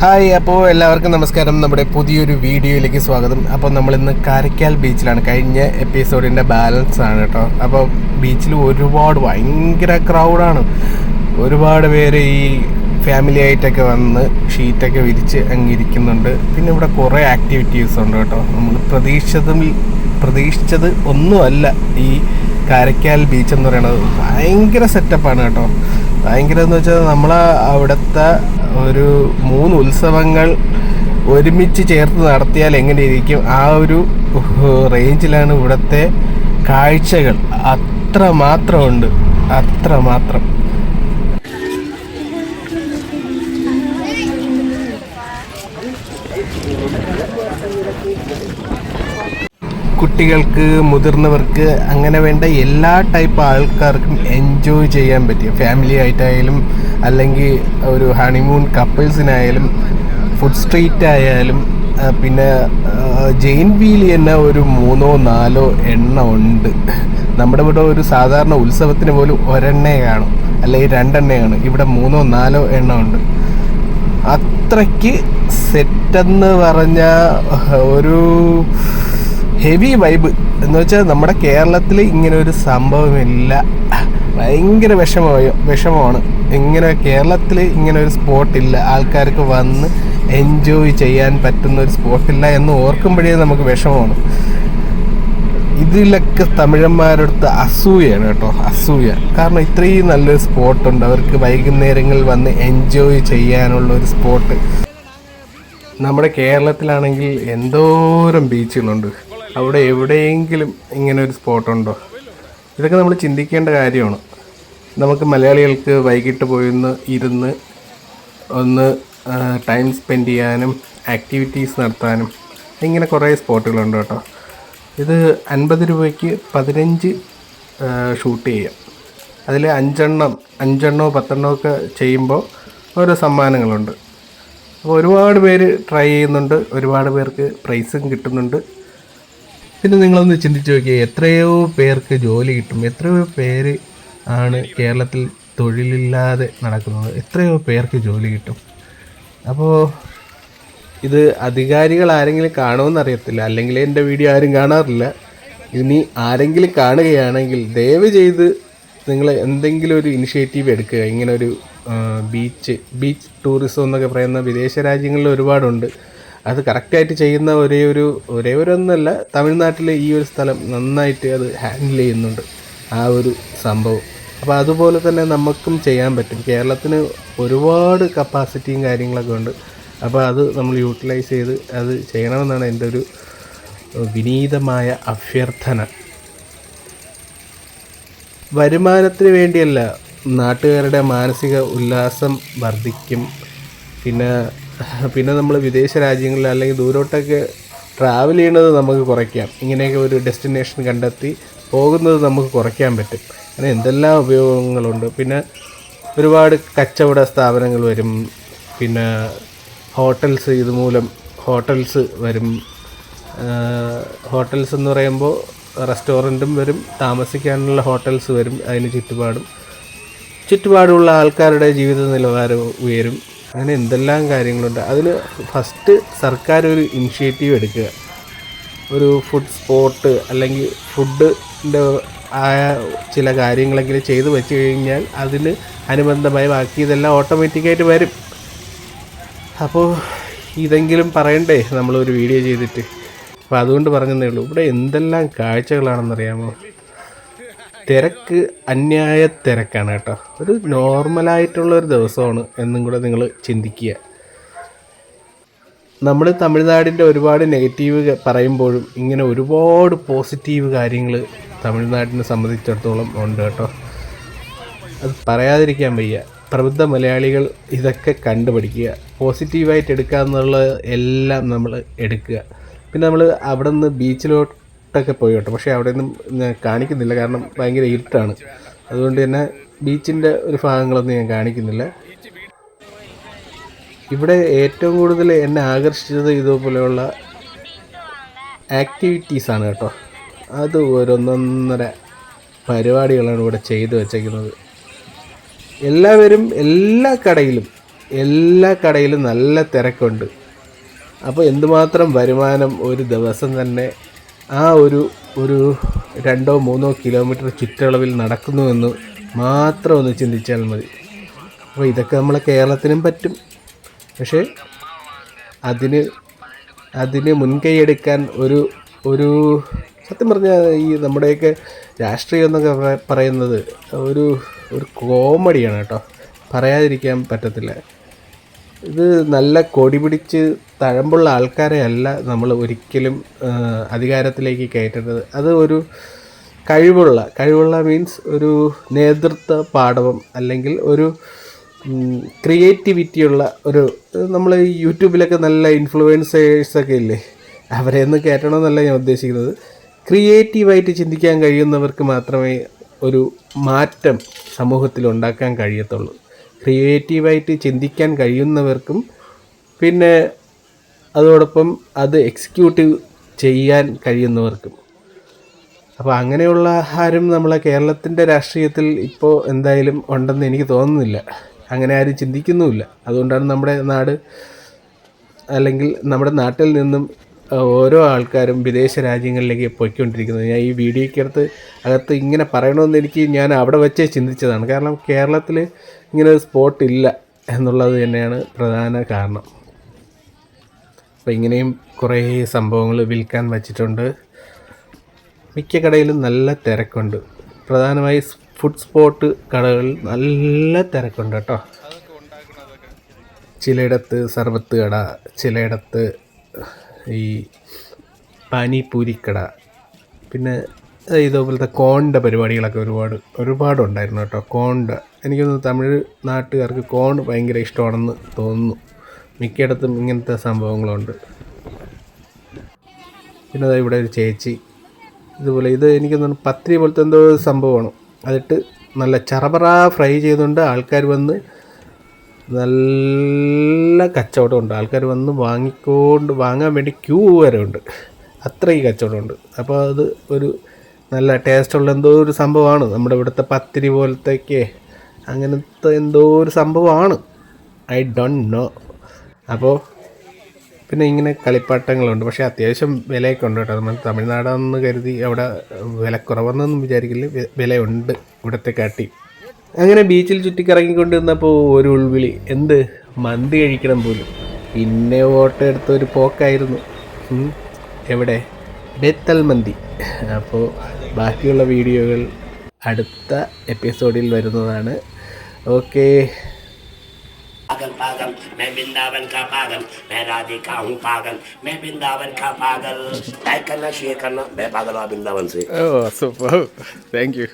Hi അപ്പോൾ എല്ലാവർക്കും നമസ്കാരം. നമ്മുടെ പുതിയൊരു വീഡിയോയിലേക്ക് സ്വാഗതം. അപ്പോൾ നമ്മൾ ഇന്ന് കാരക്കാൽ ബീച്ചിലാണ്. കഴിഞ്ഞ എപ്പിസോഡിന്റെ ബാലൻസ് ആണ് കേട്ടോ. അപ്പോൾ ബീച്ചിൽ ഒരുപാട് ഭയങ്കര ക്രൗഡാണ് ഒരുപാട് പേര് ഈ ഫാമിലി ആയിട്ടൊക്കെ വന്ന് ഷീറ്റൊക്കെ വിരിച്ച് അങ്ങിരിക്കുന്നുണ്ട് പിന്നെ ഇവിടെ കുറേ ആക്ടിവിറ്റീസ് ഉണ്ട് കേട്ടോ. നമ്മൾ പ്രതീക്ഷിച്ചതും പ്രതീക്ഷിച്ചത് ഒന്നുമല്ല ഈ കാരക്കാൽ ബീച്ച് എന്ന് പറയുന്നത്. ഭയങ്കര സെറ്റപ്പാണ് കേട്ടോ. ഭയങ്കര എന്ന് വെച്ചാൽ നമ്മൾ അവിടുത്തെ ഒരു മൂന്ന് ഉത്സവങ്ങൾ ഒരുമിച്ച് ചേർത്ത് നടത്തിയാൽ എങ്ങനെ ഇരിക്കും ആ ഒരു റേഞ്ചിലാണ് ഇവിടുത്തെ കാഴ്ചകൾ. അത്ര മാത്രമുണ്ട് അത്ര മാത്രം കുട്ടികൾക്ക് മുതിർന്നവർക്ക് അങ്ങനെ വേണ്ട എല്ലാ ടൈപ്പ് ആൾക്കാർക്കും എൻജോയ് ചെയ്യാൻ പറ്റിയ ഫാമിലി ആയിട്ടായാലും അല്ലെങ്കിൽ ഒരു ഹണിമൂൺ കപ്പിൾസിനായാലും ഫുഡ് സ്ട്രീറ്റ് ആയാലും പിന്നെ ജെയിൻ വീൽ തന്നെ ഒരു മൂന്നോ നാലോ എണ്ണ ഉണ്ട്. നമ്മുടെ ഇവിടെ ഒരു സാധാരണ ഉത്സവത്തിന് പോലും ഒരെണ്ണേ കാണും അല്ലെങ്കിൽ രണ്ടെണ്ണേ കാണും ഇവിടെ മൂന്നോ നാലോ എണ്ണ ഉണ്ട്. അത്രയ്ക്ക് സെറ്റെന്ന് പറഞ്ഞ ഒരു ഹെവി വൈബ് എന്ന് വെച്ചാൽ നമ്മുടെ കേരളത്തിൽ ഇങ്ങനെ ഒരു സംഭവമില്ല. ഭയങ്കര വിഷമമായ വിഷമമാണ്. ഇങ്ങനെ കേരളത്തിൽ ഇങ്ങനെ ഒരു സ്പോട്ടില്ല ആൾക്കാർക്ക് വന്ന് എൻജോയ് ചെയ്യാൻ പറ്റുന്ന ഒരു സ്പോട്ടില്ല എന്ന് ഓർക്കുമ്പോഴേ നമുക്ക് വിഷമമാണ്. ഇതിലൊക്കെ തമിഴന്മാരടുത്ത് അസൂയാണ് കേട്ടോ അസൂയ. കാരണം ഇത്രയും നല്ലൊരു സ്പോട്ടുണ്ട് അവർക്ക് വൈകുന്നേരങ്ങളിൽ വന്ന് എൻജോയ് ചെയ്യാനുള്ള ഒരു സ്പോട്ട് നമ്മുടെ കേരളത്തിലാണെങ്കിൽ എന്തോരം ബീച്ചുകളുണ്ട് അവിടെ എവിടെയെങ്കിലും ഇങ്ങനെ ഒരു സ്പോട്ടുണ്ടോ ഇതൊക്കെ നമ്മൾ ചിന്തിക്കേണ്ട കാര്യമാണ്. നമുക്ക് മലയാളികൾക്ക് വൈകിട്ട് പോയിന്ന് ഇരുന്ന് ഒന്ന് ടൈം സ്പെൻഡ് ചെയ്യാനും ആക്ടിവിറ്റീസ് നടത്താനും ഇങ്ങനെ കുറേ സ്പോട്ടുകളുണ്ട് കേട്ടോ. ഇത് അൻപത് രൂപയ്ക്ക് പതിനഞ്ച് ഷൂട്ട് ചെയ്യാം. അതിൽ അഞ്ചെണ്ണം അഞ്ചെണ്ണോ പത്തെണ്ണോ ഒക്കെ ചെയ്യുമ്പോൾ ഓരോ സമ്മാനങ്ങളുണ്ട്. അപ്പോൾ ഒരുപാട് പേര് ട്രൈ ചെയ്യുന്നുണ്ട് ഒരുപാട് പേർക്ക് പ്രൈസും കിട്ടുന്നുണ്ട്. പിന്നെ നിങ്ങളൊന്ന് ചിന്തിച്ച് നോക്കിയേ എത്രയോ പേർക്ക് ജോലി കിട്ടും. എത്രയോ പേര് ആണ് കേരളത്തിൽ തൊഴിലില്ലാതെ നടക്കുന്നത്. എത്രയോ പേർക്ക് ജോലി കിട്ടും. അപ്പോൾ ഇത് അധികാരികൾ ആരെങ്കിലും കാണുമെന്ന് അറിയത്തില്ല അല്ലെങ്കിൽ എന്റെ വീഡിയോ ആരും കാണാറില്ല. ഇനി ആരെങ്കിലും കാണുകയാണെങ്കിൽ ദയവ് ചെയ്ത് നിങ്ങൾ എന്തെങ്കിലും ഒരു ഇനിഷ്യേറ്റീവ് എടുക്കുക. ഇങ്ങനെ ഒരു ബീച്ച് ബീച്ച് ടൂറിസം എന്നൊക്കെ പറയുന്ന വിദേശ രാജ്യങ്ങളിൽ ഒരുപാടുണ്ട്. അത് കറക്റ്റായിട്ട് ചെയ്യുന്ന ഒരേ ഒരു ഒരേ ഒരു ഒന്നല്ല തമിഴ്നാട്ടിലെ ഈ ഒരു സ്ഥലം നന്നായിട്ട് അത് ഹാൻഡിൽ ചെയ്യുന്നുണ്ട്. ആ ഒരു സംഭവം. അപ്പോൾ അതുപോലെ തന്നെ നമുക്കും ചെയ്യാൻ പറ്റും. കേരളത്തിന് ഒരുപാട് കപ്പാസിറ്റിയും കാര്യങ്ങളൊക്കെ ഉണ്ട്. അപ്പോൾ അത് നമ്മൾ യൂട്ടിലൈസ് ചെയ്ത് അത് ചെയ്യണമെന്നാണ് എന്റെ ഒരു വിനീതമായ അഭ്യർത്ഥന. വരുമാനത്തിന് വേണ്ടിയല്ല നാട്ടുകാരുടെ മാനസിക ഉല്ലാസം വർദ്ധിക്കും. പിന്നെ പിന്നെ നമ്മൾ വിദേശ രാജ്യങ്ങളിൽ അല്ലെങ്കിൽ ദൂരോട്ടൊക്കെ ട്രാവൽ ചെയ്യുന്നത് നമുക്ക് കുറയ്ക്കാം. ഇങ്ങനെയൊക്കെ ഒരു ഡെസ്റ്റിനേഷൻ കണ്ടെത്തി പോകുന്നത് നമുക്ക് കുറയ്ക്കാൻ പറ്റും. അങ്ങനെ എന്തെല്ലാം ഉപയോഗങ്ങളുണ്ട്. പിന്നെ ഒരുപാട് കച്ചവട സ്ഥാപനങ്ങൾ വരും. പിന്നെ ഹോട്ടൽസ് ഇതുമൂലം ഹോട്ടൽസ് വരും. ഹോട്ടൽസ് എന്ന് പറയുമ്പോൾ റെസ്റ്റോറന്റും വരും. താമസിക്കാനുള്ള ഹോട്ടൽസ് വരും. അതിന് ചുറ്റുപാടും ചുറ്റുപാടുമുള്ള ആൾക്കാരുടെ ജീവിത നിലവാരം ഉയരും. അങ്ങനെ എന്തെല്ലാം കാര്യങ്ങളുണ്ട്. അതിൽ ഫസ്റ്റ് സർക്കാർ ഒരു ഇനിഷ്യേറ്റീവ് എടുക്കുക. ഒരു ഫുഡ് സ്പോട്ട് അല്ലെങ്കിൽ ഫുഡിന്റെ ആയ ചില കാര്യങ്ങളെങ്കിലും ചെയ്തു വെച്ച് കഴിഞ്ഞാൽ അതിന് അനുബന്ധമായി ബാക്കി ഇതെല്ലാം ഓട്ടോമാറ്റിക്കായിട്ട് വരും. അപ്പോൾ ഇതെങ്കിലും പറയണ്ടേ? നമ്മളൊരു വീഡിയോ ചെയ്തിട്ട്. അപ്പോൾ അതുകൊണ്ട് പറഞ്ഞതേ ഉള്ളൂ. ഇവിടെ എന്തെല്ലാം കാഴ്ചകളാണെന്നറിയാമോ? തിരക്ക് അന്യായ തിരക്കാണ് കേട്ടോ. ഒരു നോർമലായിട്ടുള്ള ഒരു ദിവസമാണ് എന്നും കൂടെ നിങ്ങൾ ചിന്തിക്കുക. നമ്മൾ തമിഴ്നാടിന്റെ ഒരുപാട് നെഗറ്റീവ് പറയുമ്പോഴും ഇങ്ങനെ ഒരുപാട് പോസിറ്റീവ് കാര്യങ്ങൾ തമിഴ്നാടിനെ സംബന്ധിച്ചിടത്തോളം ഉണ്ട് കേട്ടോ. അത് പറയാതിരിക്കാൻ വയ്യ. പ്രബുദ്ധ മലയാളികൾ ഇതൊക്കെ കണ്ടുപഠിക്കുക. പോസിറ്റീവായിട്ട് എടുക്കുക എന്നുള്ള എല്ലാം നമ്മൾ എടുക്കുക. പിന്നെ നമ്മൾ അവിടെ നിന്ന് ബീച്ചിലോട്ടൊക്കെ പോയി കേട്ടോ പക്ഷേ ഞാൻ കാണിക്കുന്നില്ല. കാരണം ഭയങ്കര ഇരുട്ടാണ്. അതുകൊണ്ട് തന്നെ ബീച്ചിന്റെ ഒരു ഭാഗങ്ങളൊന്നും ഞാൻ കാണിക്കുന്നില്ല. ഇവിടെ ഏറ്റവും കൂടുതൽ എന്നെ ആകർഷിച്ചത് ഇതുപോലെയുള്ള ആക്ടിവിറ്റീസാണ് കേട്ടോ. അത് ഓരോന്നൊന്നര പരിപാടികളാണ് ഇവിടെ ചെയ്തു വച്ചേക്കുന്നത്. എല്ലാവരും എല്ലാ കടയിലും എല്ലാ കടയിലും നല്ല തിരക്കുണ്ട്. അപ്പോൾ എന്തുമാത്രം വരുമാനം ഒരു ദിവസം തന്നെ ആ ഒരു ഒരു രണ്ടോ മൂന്നോ കിലോമീറ്റർ ചുറ്റളവിൽ നടക്കുന്നുവെന്ന് മാത്രം ഒന്ന് ചിന്തിച്ചാൽ മതി. അപ്പോൾ ഇതൊക്കെ നമ്മളെ കേരളത്തിനും പറ്റും. പക്ഷേ അതിന് അതിന് മുൻകൈയെടുക്കാൻ ഒരു ഒരു സത്യം പറഞ്ഞാൽ ഈ നമ്മുടെയൊക്കെ രാഷ്ട്രീയം എന്നൊക്കെ പറയുന്നത് ഒരു ഒരു കോമഡിയാണ് കേട്ടോ. പറയാതിരിക്കാൻ പറ്റത്തില്ല. ഇത് നല്ല കൊടി പിടിച്ച് തഴമ്പുള്ള ആൾക്കാരെ അല്ല നമ്മൾ ഒരിക്കലും അധികാരത്തിലേക്ക് കയറ്റേണ്ടത് അത് ഒരു കഴിവുള്ള കഴിവുള്ള മീൻസ് ഒരു നേതൃത്വ പാഠവം അല്ലെങ്കിൽ ഒരു ക്രിയേറ്റിവിറ്റിയുള്ള ഒരു നമ്മൾ യൂട്യൂബിലൊക്കെ നല്ല ഇൻഫ്ലുവൻസേഴ്സൊക്കെ ഇല്ലേ അവരെ ഒന്ന് കയറ്റണമെന്നല്ല ഞാൻ ഉദ്ദേശിക്കുന്നത്. ക്രിയേറ്റീവായിട്ട് ചിന്തിക്കാൻ കഴിയുന്നവർക്ക് മാത്രമേ ഒരു മാറ്റം സമൂഹത്തിൽ ഉണ്ടാക്കാൻ കഴിയത്തുള്ളൂ. ക്രിയേറ്റീവായിട്ട് ചിന്തിക്കാൻ കഴിയുന്നവർക്കും പിന്നെ അതോടൊപ്പം അത് എക്സിക്യൂട്ടീവ് ചെയ്യാൻ കഴിയുന്നവർക്കും. അപ്പോൾ അങ്ങനെയുള്ള ആരും നമ്മളെ കേരളത്തിന്റെ രാഷ്ട്രീയത്തിൽ ഇപ്പോൾ എന്തായാലും ഉണ്ടെന്ന് എനിക്ക് തോന്നുന്നില്ല. അങ്ങനെ ആരും ചിന്തിക്കുന്നുമില്ല. അതുകൊണ്ടാണ് നമ്മുടെ നാട് അല്ലെങ്കിൽ നമ്മുടെ നാട്ടിൽ നിന്നും ഓരോ ആൾക്കാരും വിദേശ രാജ്യങ്ങളിലേക്ക് പോയിക്കൊണ്ടിരിക്കുന്നത്. ഞാൻ ഈ വീഡിയോയ്ക്കകത്ത് അകത്ത് ഇങ്ങനെ പറയണമെന്ന് എനിക്ക് ഞാൻ അവിടെ വെച്ചേ ചിന്തിച്ചതാണ്. കാരണം കേരളത്തിൽ ഇങ്ങനെ ഒരു സ്പോട്ട് ഇല്ല എന്നുള്ളത് തന്നെയാണ് പ്രധാന കാരണം. അപ്പോൾ ഇങ്ങനെയും കുറേ സംഭവങ്ങൾ വിൽക്കാൻ വച്ചിട്ടുണ്ട്. മിക്ക കടയിലും നല്ല തിരക്കുണ്ട്. പ്രധാനമായി ഫുഡ് സ്പോട്ട് കടകളിൽ നല്ല തിരക്കുണ്ട് കേട്ടോ. ചിലയിടത്ത് സർബത്ത് കട ചിലയിടത്ത് ഈ പാനിപൂരിക്കട പിന്നെ ഇതേപോലത്തെ കോണിന്റെ പരിപാടികളൊക്കെ ഒരുപാട് ഒരുപാടുണ്ടായിരുന്നു കേട്ടോ. കോണിന്റെ എനിക്കൊന്ന് തമിഴ് നാട്ടുകാർക്ക് കോൺ ഭയങ്കര ഇഷ്ടമാണെന്ന് തോന്നുന്നു. മിക്കയിടത്തും ഇങ്ങനത്തെ സംഭവങ്ങളുണ്ട്. പിന്നെ ഇവിടെ ഒരു ചേച്ചി. ഇതുപോലെ ഇത് എനിക്ക് തോന്നുന്നു പത്രി പോലത്തെ എന്തോ സംഭവമാണ്. അതിട്ട് നല്ല ചറപറ ഫ്രൈ ചെയ്തുകൊണ്ട് ആൾക്കാർ വന്ന് നല്ല കച്ചവടമുണ്ട്. ആൾക്കാർ വന്ന് വാങ്ങിക്കൊണ്ട് വാങ്ങാൻ വേണ്ടി ക്യൂ വരെ ഉണ്ട്. അത്രയും കച്ചവടമുണ്ട്. അപ്പോൾ അത് ഒരു നല്ല ടേസ്റ്റുള്ള എന്തോ ഒരു സംഭവമാണ്. നമ്മുടെ ഇവിടുത്തെ പത്തിരി പോലത്തെയൊക്കെ അങ്ങനത്തെ എന്തോ ഒരു സംഭവമാണ്. ഐ ഡോണ്ട് നോ അപ്പോൾ പിന്നെ ഇങ്ങനെ കളിപ്പാട്ടങ്ങളുണ്ട്. പക്ഷേ അത്യാവശ്യം വിലയൊക്കെ ഉണ്ട് കേട്ടോ. നമ്മൾ തമിഴ്നാടാണെന്ന് കരുതി അവിടെ വില കുറവെന്നൊന്നും വിചാരിക്കില്ല വിലയുണ്ട് ഇവിടത്തെ കാട്ടി. അങ്ങനെ ബീച്ചിൽ ചുറ്റിക്കറങ്ങിക്കൊണ്ടിരുന്നപ്പോൾ ഒരു ഉൾവിളി. എന്ത്? മന്തി കഴിക്കണം പോലും. പിന്നെ ഓട്ടോ എടുത്ത ഒരു പോക്കായിരുന്നു. എവിടെ? ബെത്തൽ മന്തി അപ്പോൾ ബാക്കിയുള്ള വീഡിയോകൾ അടുത്ത എപ്പിസോഡിൽ വരുന്നതാണ് ഓക്കേ पागल पागल मैं वृंदावन का पागल मैं राधिका हूँ पागल मैं वृंदावन का पागल लाइक करना शेयर करना मैं पागल हूँ वृंदावन से ഓ സൂപ്പർ താങ്ക് യു